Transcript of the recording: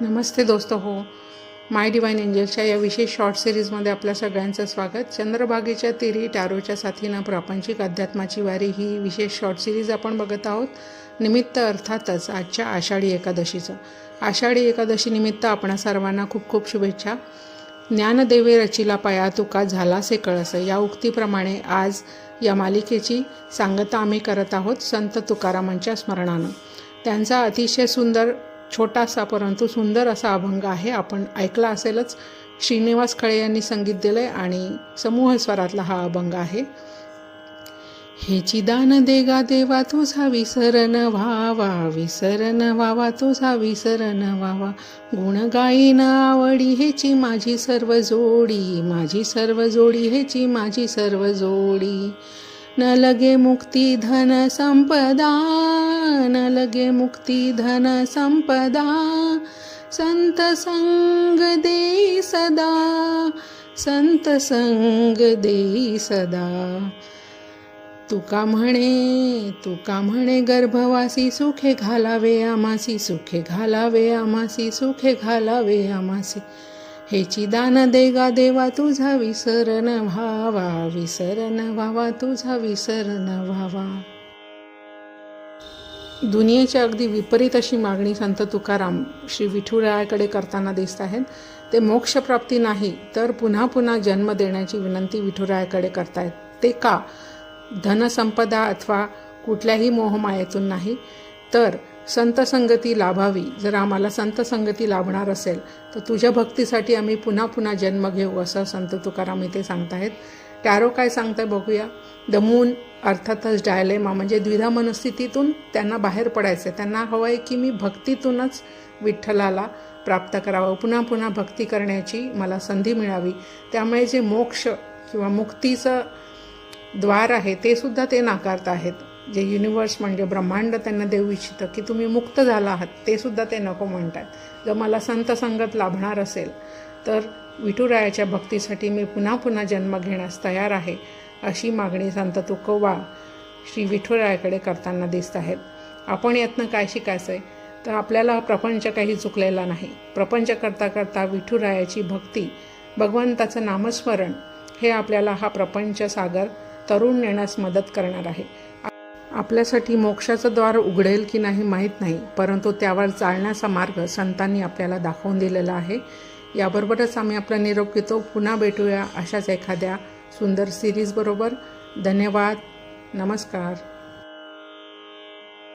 नमस्ते दोस्त हो. माय डिवाईन एंजलच्या या विशेष शॉर्ट सिरीजमध्ये आपल्या सगळ्यांचं स्वागत. चंद्रभागेच्या तिरी टॅरोच्या साथीनं प्रापंचिक अध्यात्माची वारी ही विशेष शॉर्ट सिरीज आपण बघत आहोत. निमित्त अर्थातच आजच्या आषाढी एकादशीचं. आषाढी एकादशी निमित्त आपणा सर्वांना खूप खूप शुभेच्छा. ज्ञानदेवे रचिला पाया तुका झालासे कळस. या उक्तीप्रमाणे आज या मालिकेची सांगता आम्ही करत आहोत संत तुकारामांच्या स्मरणानं. त्यांचा अतिशय सुंदर छोटासा परंतु सुंदर असा अभंग आहे. आपण ऐकला असेलच. श्रीनिवास खळे यांनी संगीत दिलं आहे आणि समूह स्वरातला हा अभंग आहे. हेची दान देगा देवा तुझा विसरण व्हावा. विसरण व्हावा तुझा विसरण व्हावा. गुण गाईन आवडी हेची माझी सर्व जोडी. माझी सर्व जोडी हेची माझी सर्व जोडी. न लगे मुक्ती धन संपदा न लगे मुक्ती धन संपदा। संत संग दे सदा संत संग दे सदा। तुका म्हणे तुका म्हणे गर्भवासी सुखे घालावे आमासी सुखे घालावे आमासी सुखे घालावे आमासी। हेची दान देगा देवा तुझा विसरण व्हावा. विसरण व्हावा तुझा विसरण व्हावा. दुनियेच्या अगदी विपरीत अशी मागणी संत तुकाराम श्री विठुरायाकडे करताना दिसत आहेत. ते मोक्षप्राप्ती नाही तर पुन्हा पुन्हा जन्म देण्याची विनंती विठुरायाकडे करतायत. ते का? धनसंपदा अथवा कुठल्याही मोहमायेतून नाही. तर संत संगती लाभावी. जर आम्हाला संत संगती लाभणार असेल तर तुझ्या भक्तीसाठी आम्ही पुन्हा पुन्हा जन्म घेऊ असं संत तुकाराम इथे सांगतायत टॅरो काय सांगताय बघूया. द मून अर्थातच डायलेमा म्हणजे द्विधा मनस्थितीतून त्यांना बाहेर पडायचं आहे त्यांना हवं आहे की मी भक्तीतूनच विठ्ठलाला प्राप्त करावं. पुन्हा पुन्हा भक्ती करण्याची मला संधी मिळावी. त्यामुळे जे मोक्ष किंवा मुक्तीचं द्वार आहे ते सुद्धा ते नाकारत आहेत जे युनिवर्स म्हणजे ब्रह्मांड त्यांना देऊ इच्छितं की तुम्ही मुक्त झाला आहात ते सुद्धा ते नको म्हणतात. जर मला संत संगत लाभणार असेल तर विठुरायाच्या भक्तीसाठी मी पुन्हा पुन्हा जन्म घेण्यास तयार आहे अशी मागणी संत तुकोबा श्री विठुरायाकडे करताना दिसत आहेत. आपण यातनं काय शिकायचं आहे तर आपल्याला प्रपंच काही चुकलेला नाही. प्रपंच करता करता विठुरायाची भक्ती भगवंताचं नामस्मरण हे आपल्याला हा प्रपंच सागर तरुण नेण्यास मदत करणार आहे. आपल्यासाठी मोक्षाचं द्वार उघडेल की नाही माहीत नाही परंतु त्यावर चालण्याचा मार्ग संतांनी आपल्याला दाखवून दिलेला आहे. याबरोबरच आम्ही आपला निरोप घेतो. पुन्हा भेटूया अशाच एखाद्या सुंदर सिरीजबरोबर धन्यवाद. नमस्कार.